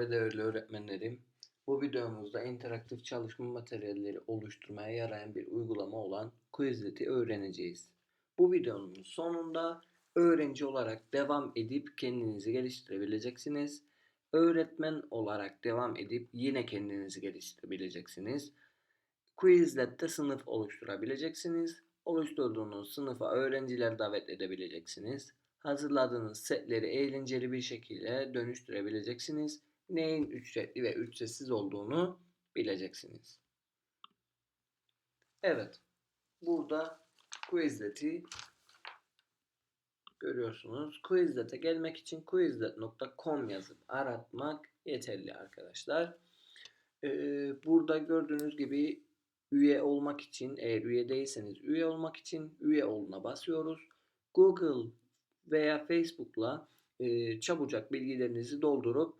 ve değerli öğretmenlerim. Bu videomuzda interaktif çalışma materyalleri oluşturmaya yarayan bir uygulama olan Quizlet'i öğreneceğiz. Bu videonun sonunda öğrenci olarak devam edip kendinizi geliştirebileceksiniz. Öğretmen olarak devam edip yine kendinizi geliştirebileceksiniz. Quizlet'te sınıf oluşturabileceksiniz. Oluşturduğunuz sınıfa öğrenciler davet edebileceksiniz. Hazırladığınız setleri eğlenceli bir şekilde dönüştürebileceksiniz. Neyin ücretli ve ücretsiz olduğunu bileceksiniz. Evet. Burada Quizlet'i görüyorsunuz. Quizlet'e gelmek için quizlet.com yazıp aratmak yeterli arkadaşlar. Ee, burada gördüğünüz gibi üye olmak için eğer üye değilseniz üye olmak için üye oluna basıyoruz. Google veya Facebook'la e, çabucak bilgilerinizi doldurup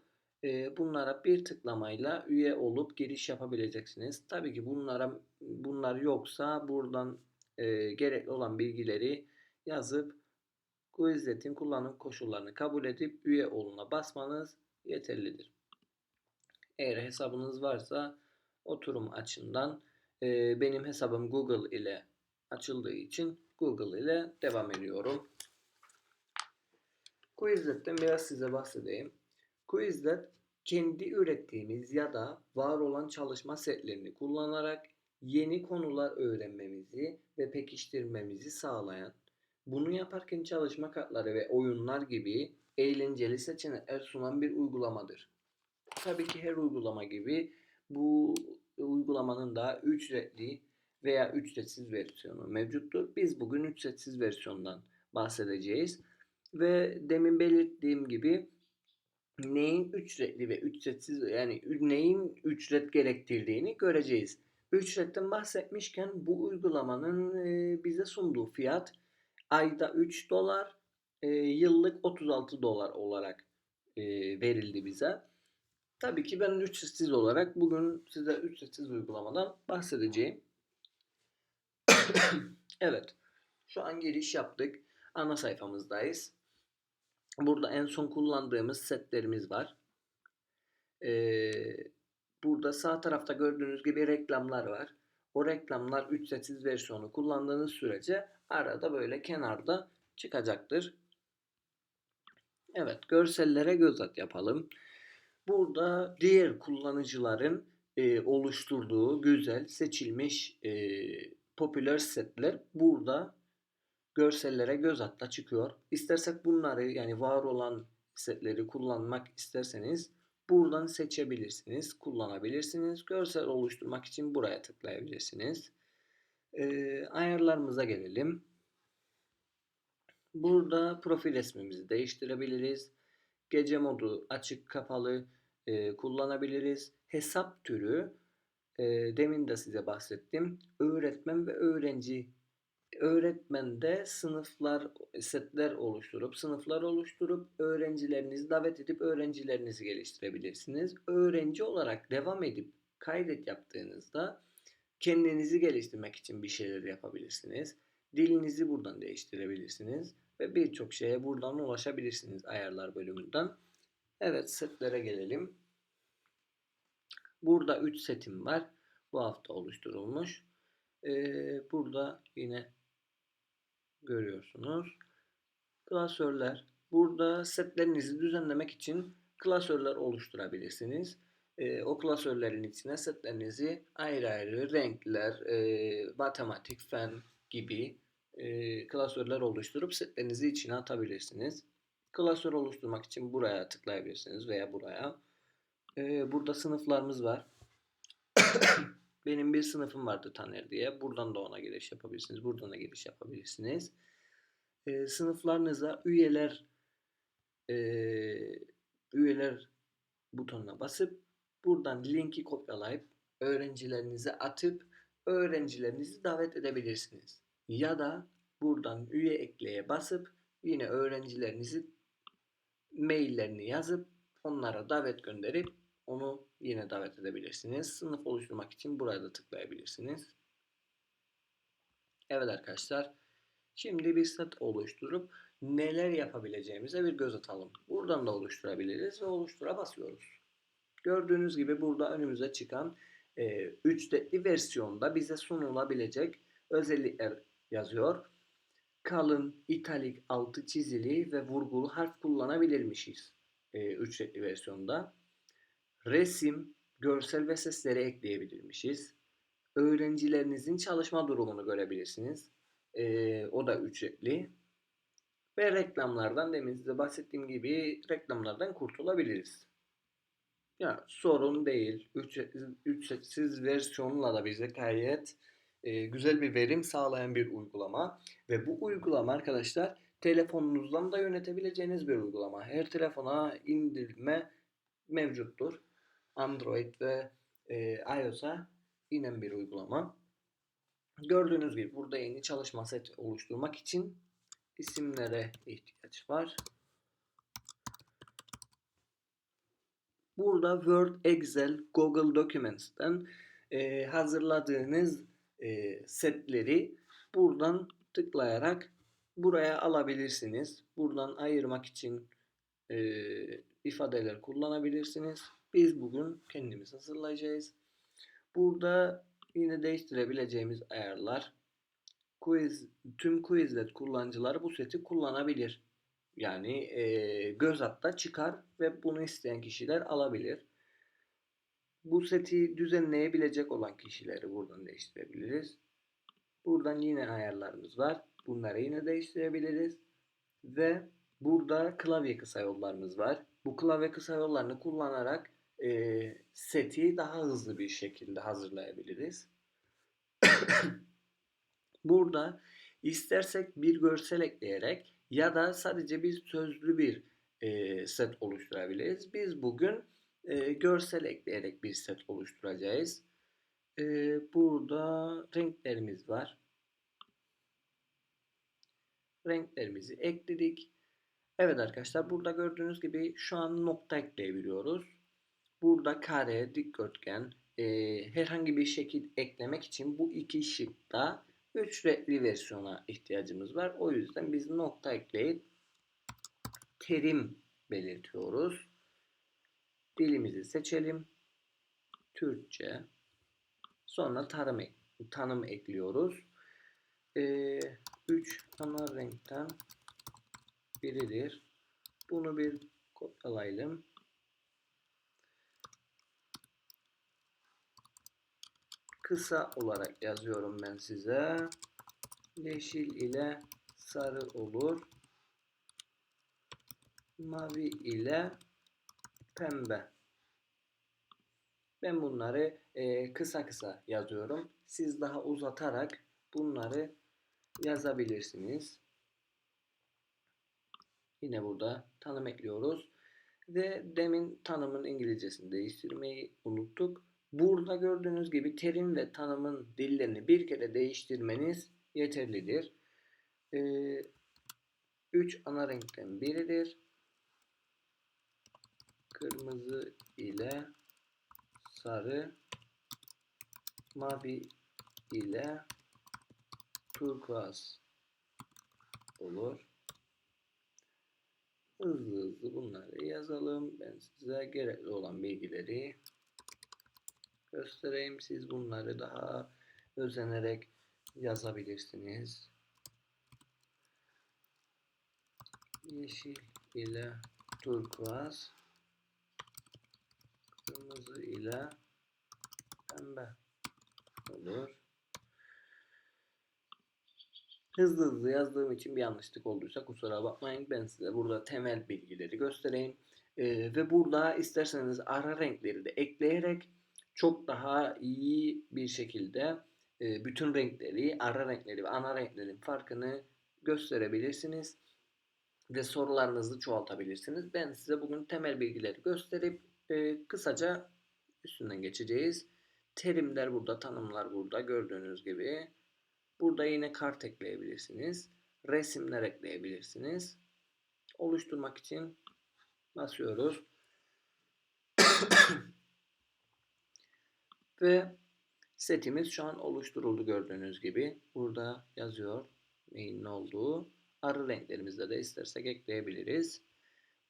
bunlara bir tıklamayla üye olup giriş yapabileceksiniz. Tabii ki bunlara bunlar yoksa buradan e, gerekli olan bilgileri yazıp Quizlet'in kullanım koşullarını kabul edip üye oluna basmanız yeterlidir. Eğer hesabınız varsa oturum açından e, benim hesabım Google ile açıldığı için Google ile devam ediyorum. Quizlet'ten biraz size bahsedeyim. Quizlet kendi ürettiğimiz ya da var olan çalışma setlerini kullanarak yeni konular öğrenmemizi ve pekiştirmemizi sağlayan, bunu yaparken çalışma kartları ve oyunlar gibi eğlenceli seçenekler sunan bir uygulamadır. Tabii ki her uygulama gibi bu uygulamanın da ücretli veya ücretsiz versiyonu mevcuttur. Biz bugün ücretsiz versiyondan bahsedeceğiz. Ve demin belirttiğim gibi neyin ücretli ve ücretsiz yani neyin ücret gerektirdiğini göreceğiz. Ücretten bahsetmişken bu uygulamanın bize sunduğu fiyat ayda 3 dolar, yıllık 36 dolar olarak verildi bize. Tabii ki ben ücretsiz olarak bugün size ücretsiz uygulamadan bahsedeceğim. evet. Şu an giriş yaptık. Ana sayfamızdayız. Burada en son kullandığımız setlerimiz var. Ee, burada sağ tarafta gördüğünüz gibi reklamlar var. O reklamlar ücretsiz versiyonu kullandığınız sürece arada böyle kenarda çıkacaktır. Evet görsellere göz at yapalım. Burada diğer kullanıcıların e, oluşturduğu güzel seçilmiş e, popüler setler burada görsellere göz atla çıkıyor. İstersek bunları yani var olan setleri kullanmak isterseniz buradan seçebilirsiniz, kullanabilirsiniz. Görsel oluşturmak için buraya tıklayabilirsiniz. E, ayarlarımıza gelelim. Burada profil resmimizi değiştirebiliriz. Gece modu açık kapalı e, kullanabiliriz. Hesap türü e, demin de size bahsettim. Öğretmen ve öğrenci öğretmende sınıflar, setler oluşturup, sınıflar oluşturup öğrencilerinizi davet edip öğrencilerinizi geliştirebilirsiniz. Öğrenci olarak devam edip kaydet yaptığınızda kendinizi geliştirmek için bir şeyler yapabilirsiniz. Dilinizi buradan değiştirebilirsiniz ve birçok şeye buradan ulaşabilirsiniz ayarlar bölümünden. Evet setlere gelelim. Burada 3 setim var. Bu hafta oluşturulmuş. Ee, burada yine görüyorsunuz. Klasörler. Burada setlerinizi düzenlemek için klasörler oluşturabilirsiniz. Ee, o klasörlerin içine setlerinizi ayrı ayrı renkler, e, matematik, fen gibi e, klasörler oluşturup setlerinizi içine atabilirsiniz. Klasör oluşturmak için buraya tıklayabilirsiniz veya buraya. Ee, burada sınıflarımız var. Benim bir sınıfım vardı Taner diye. Buradan da ona giriş yapabilirsiniz. Buradan da giriş yapabilirsiniz. Ee, sınıflarınıza üyeler e, üyeler butonuna basıp buradan linki kopyalayıp öğrencilerinize atıp öğrencilerinizi davet edebilirsiniz. Ya da buradan üye ekleye basıp yine öğrencilerinizi maillerini yazıp onlara davet gönderip onu yine davet edebilirsiniz. Sınıf oluşturmak için buraya da tıklayabilirsiniz. Evet arkadaşlar. Şimdi bir set oluşturup neler yapabileceğimize bir göz atalım. Buradan da oluşturabiliriz ve oluştura basıyoruz. Gördüğünüz gibi burada önümüze çıkan e, ücretli versiyonda bize sunulabilecek özellikler yazıyor. Kalın, italik, altı çizili ve vurgulu harf kullanabilirmişiz e, ücretli versiyonda. Resim, görsel ve sesleri ekleyebilirmişiz. Öğrencilerinizin çalışma durumunu görebilirsiniz. E, o da ücretli. Ve reklamlardan demin size bahsettiğim gibi reklamlardan kurtulabiliriz. Ya sorun değil. Ücretsiz, ücretsiz versiyonla da bize gayet e, güzel bir verim sağlayan bir uygulama. Ve bu uygulama arkadaşlar telefonunuzdan da yönetebileceğiniz bir uygulama. Her telefona indirme mevcuttur. Android ve e, iOS'a inen bir uygulama. Gördüğünüz gibi burada yeni çalışma seti oluşturmak için isimlere ihtiyaç var. Burada Word, Excel, Google Documents'ten e, hazırladığınız e, setleri buradan tıklayarak buraya alabilirsiniz. Buradan ayırmak için e, ifadeler kullanabilirsiniz. Biz bugün kendimiz hazırlayacağız. Burada yine değiştirebileceğimiz ayarlar. Quiz, tüm Quizlet kullanıcıları bu seti kullanabilir. Yani e, göz hatta çıkar ve bunu isteyen kişiler alabilir. Bu seti düzenleyebilecek olan kişileri buradan değiştirebiliriz. Buradan yine ayarlarımız var. Bunları yine değiştirebiliriz. Ve burada klavye kısa yollarımız var. Bu klavye kısa yollarını kullanarak e, seti daha hızlı bir şekilde hazırlayabiliriz. Burada istersek bir görsel ekleyerek ya da sadece bir sözlü bir e, set oluşturabiliriz. Biz bugün e, görsel ekleyerek bir set oluşturacağız. E, burada renklerimiz var. Renklerimizi ekledik. Evet arkadaşlar burada gördüğünüz gibi şu an nokta ekleyebiliyoruz. Burada kare, dikdörtgen, e, herhangi bir şekil eklemek için bu iki şıkta ücretli versiyona ihtiyacımız var. O yüzden biz nokta ekleyip terim belirtiyoruz. Dilimizi seçelim. Türkçe. Sonra tarım, tanım ekliyoruz. 3 ee, ana renkten biridir. Bunu bir kopyalayalım. Kısa olarak yazıyorum ben size. Yeşil ile sarı olur. Mavi ile pembe. Ben bunları e, kısa kısa yazıyorum. Siz daha uzatarak bunları yazabilirsiniz. Yine burada tanım ekliyoruz. Ve demin tanımın İngilizcesini değiştirmeyi unuttuk. Burada gördüğünüz gibi terim ve tanımın dillerini bir kere değiştirmeniz yeterlidir. Ee, üç ana renkten biridir. Kırmızı ile sarı, mavi ile turkuaz olur. Hızlı hızlı bunları yazalım. Ben size gerekli olan bilgileri göstereyim. Siz bunları daha özenerek yazabilirsiniz. Yeşil ile turkuaz, kırmızı ile pembe olur. Hızlı hızlı yazdığım için bir yanlışlık olduysa kusura bakmayın. Ben size burada temel bilgileri göstereyim. Ee, ve burada isterseniz ara renkleri de ekleyerek çok daha iyi bir şekilde e, bütün renkleri, ara renkleri ve ana renklerin farkını gösterebilirsiniz ve sorularınızı çoğaltabilirsiniz. Ben size bugün temel bilgileri gösterip e, kısaca üstünden geçeceğiz. Terimler burada, tanımlar burada gördüğünüz gibi. Burada yine kart ekleyebilirsiniz. Resimler ekleyebilirsiniz. Oluşturmak için basıyoruz. Ve setimiz şu an oluşturuldu gördüğünüz gibi. Burada yazıyor neyin ne olduğu. Arı renklerimizde de istersek ekleyebiliriz.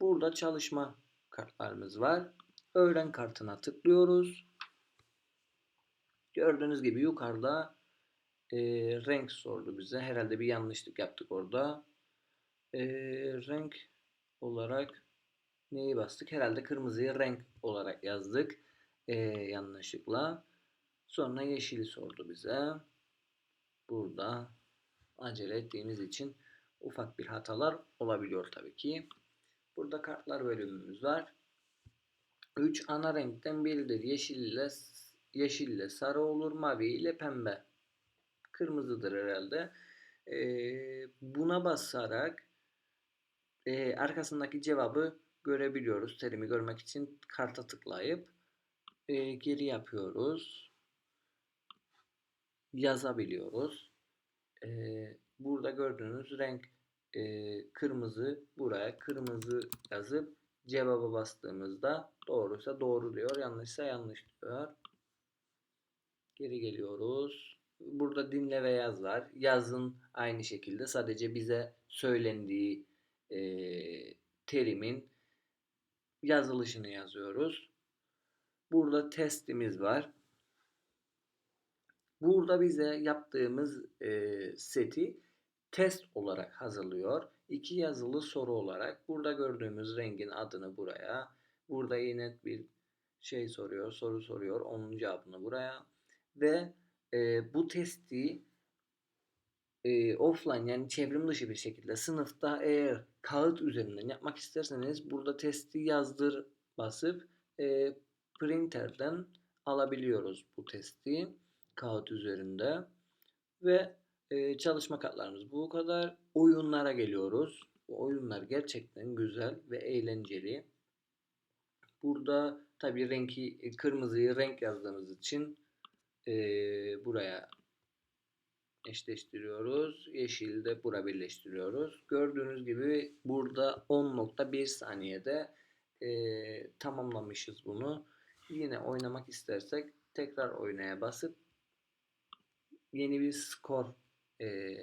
Burada çalışma kartlarımız var. öğren kartına tıklıyoruz. Gördüğünüz gibi yukarıda e, renk sordu bize. Herhalde bir yanlışlık yaptık orada. E, renk olarak neyi bastık? Herhalde kırmızıyı renk olarak yazdık. E, yanlışlıkla. Sonra yeşili sordu bize. Burada acele ettiğimiz için ufak bir hatalar olabiliyor tabii ki. Burada kartlar bölümümüz var. 3 ana renkten biridir. Yeşil ile yeşil ile sarı olur, mavi ile pembe. Kırmızıdır herhalde. Ee, buna basarak e, arkasındaki cevabı görebiliyoruz. Terimi görmek için karta tıklayıp e, geri yapıyoruz. Yazabiliyoruz. E, burada gördüğünüz renk e, kırmızı. Buraya kırmızı yazıp cevaba bastığımızda doğruysa doğru diyor, yanlışsa yanlış diyor. Geri geliyoruz. Burada dinle ve yaz var. Yazın aynı şekilde sadece bize söylendiği e, terimin yazılışını yazıyoruz. Burada testimiz var. Burada bize yaptığımız e, seti test olarak hazırlıyor. İki yazılı soru olarak burada gördüğümüz rengin adını buraya, burada yine bir şey soruyor, soru soruyor, onun cevabını buraya ve e, bu testi e, offline yani çevrim dışı bir şekilde sınıfta eğer kağıt üzerinden yapmak isterseniz burada testi yazdır basıp e, printerden alabiliyoruz bu testi kağıt üzerinde ve e, çalışma kartlarımız bu kadar. Oyunlara geliyoruz. Bu oyunlar gerçekten güzel ve eğlenceli. Burada tabi renki kırmızıyı renk yazdığımız için e, buraya eşleştiriyoruz. Yeşil de bura birleştiriyoruz. Gördüğünüz gibi burada 10.1 saniyede e, tamamlamışız bunu. Yine oynamak istersek tekrar oynaya basıp yeni bir skor e,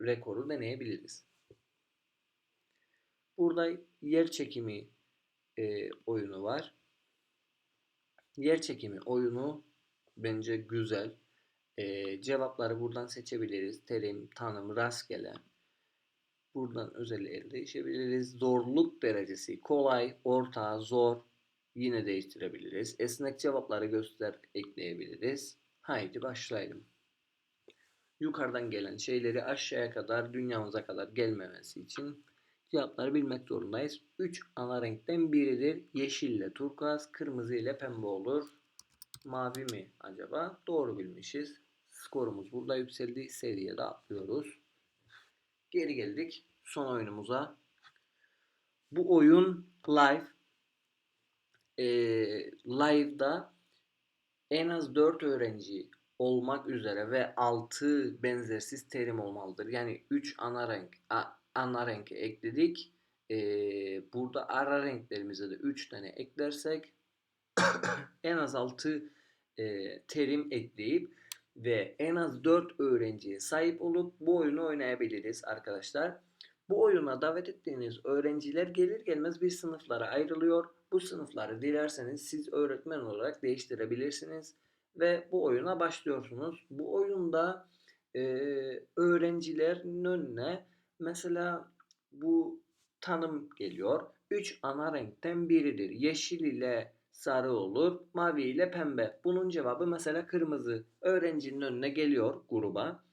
rekoru deneyebiliriz. Burada yer çekimi e, oyunu var. Yer çekimi oyunu bence güzel. E, cevapları buradan seçebiliriz. Terim, tanım, rastgele. Buradan özellikleri değişebiliriz. Zorluk derecesi kolay, orta, zor yine değiştirebiliriz. Esnek cevapları göster ekleyebiliriz. Haydi başlayalım yukarıdan gelen şeyleri aşağıya kadar dünyamıza kadar gelmemesi için cevapları bilmek zorundayız. 3 ana renkten biridir. Yeşil ile turkuaz, kırmızı ile pembe olur. Mavi mi acaba? Doğru bilmişiz. Skorumuz burada yükseldi. Seviyede atlıyoruz. Geri geldik son oyunumuza. Bu oyun live. Ee, live'da en az 4 öğrenci olmak üzere ve 6 benzersiz terim olmalıdır. Yani 3 ana renk ana renk ekledik. Ee, burada ara renklerimize de 3 tane eklersek en az 6 e, terim ekleyip ve en az 4 öğrenciye sahip olup bu oyunu oynayabiliriz arkadaşlar. Bu oyuna davet ettiğiniz öğrenciler gelir gelmez bir sınıflara ayrılıyor. Bu sınıfları dilerseniz siz öğretmen olarak değiştirebilirsiniz ve bu oyuna başlıyorsunuz. Bu oyunda e, öğrencilerin önüne mesela bu tanım geliyor. Üç ana renkten biridir. Yeşil ile sarı olur, mavi ile pembe. Bunun cevabı mesela kırmızı. Öğrencinin önüne geliyor gruba.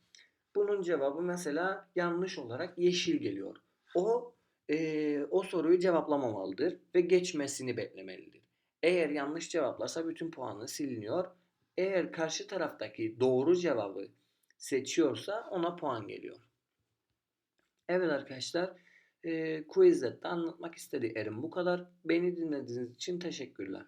Bunun cevabı mesela yanlış olarak yeşil geliyor. O e, o soruyu cevaplamamalıdır ve geçmesini beklemelidir. Eğer yanlış cevaplarsa bütün puanı siliniyor eğer karşı taraftaki doğru cevabı seçiyorsa ona puan geliyor. Evet arkadaşlar e, Quizlet'te anlatmak istediklerim bu kadar. Beni dinlediğiniz için teşekkürler.